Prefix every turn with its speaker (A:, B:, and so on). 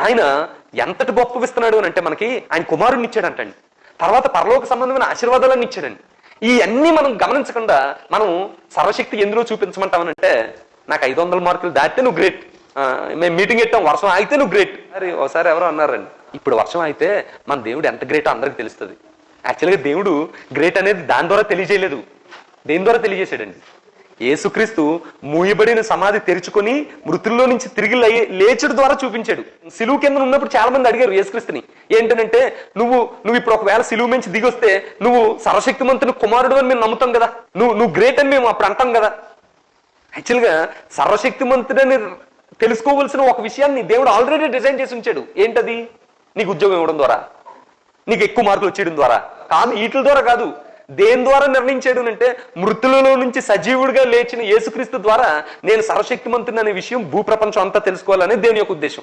A: ఆయన ఎంతటి గొప్ప ఇస్తున్నాడు అని అంటే మనకి ఆయన కుమారుడిని ఇచ్చాడంటండి. తర్వాత పరలోక సంబంధమైన ఆశీర్వాదాలన్నీ ఇచ్చాడండి. ఈ మనం గమనించకుండా మనం సర్వశక్తి ఎందులో చూపించమంటామనంటే నాకు ఐదు వందల మార్కులు దాటితే నువ్వు గ్రేట్ మేము మీటింగ్ పెట్టాం వర్షం అయితే నువ్వు గ్రేట్ మరి ఒకసారి ఎవరో అన్నారండి. ఇప్పుడు వర్షం అయితే మన దేవుడు ఎంత గ్రేట్ అందరికి తెలుస్తుంది. యాక్చువల్గా దేవుడు గ్రేట్ అనేది దాని ద్వారా తెలియజేయలేదు. దేని ద్వారా తెలియజేశాడండి? యేసుక్రీస్తు మూయబడిన సమాధి తెరుచుకొని మృతుల్లో నుంచి తిరిగి లే- లేచుడు ద్వారా చూపించాడు. సిలువు కింద ఉన్నప్పుడు చాలా మంది అడిగారు యేసుక్రీస్తుని ఏంటంటే నువ్వు నువ్వు ఇప్పుడు ఒకవేళ సిలువు నుంచి వస్తే నువ్వు సర్వశక్తిమంతుని కుమారుడు అని మేము నమ్ముతాం కదా. నువ్వు నువ్వు గ్రేట్ అని మేము అప్పుడు అంటాం కదా. యాక్చువల్గా సర్వశక్తిమంతుడని తెలుసుకోవలసిన ఒక విషయాన్ని దేవుడు ఆల్రెడీ డిజైన్ చేసి ఉంచాడు. ఏంటది? నీకు ఉద్యోగం ఇవ్వడం ద్వారా నీకు ఎక్కువ మార్కులు వచ్చేయడం ద్వారా. కాదు వీటి ద్వారా కాదు. దేని ద్వారా నిర్ణయించాడు అంటే మృతులలో నుంచి సజీవుడిగా లేచిన యేసుక్రీస్తు ద్వారా నేను సర్వశక్తిమంతుని అనే విషయం భూప్రపంచం అంతా తెలుసుకోవాలనే దేని యొక్క ఉద్దేశం.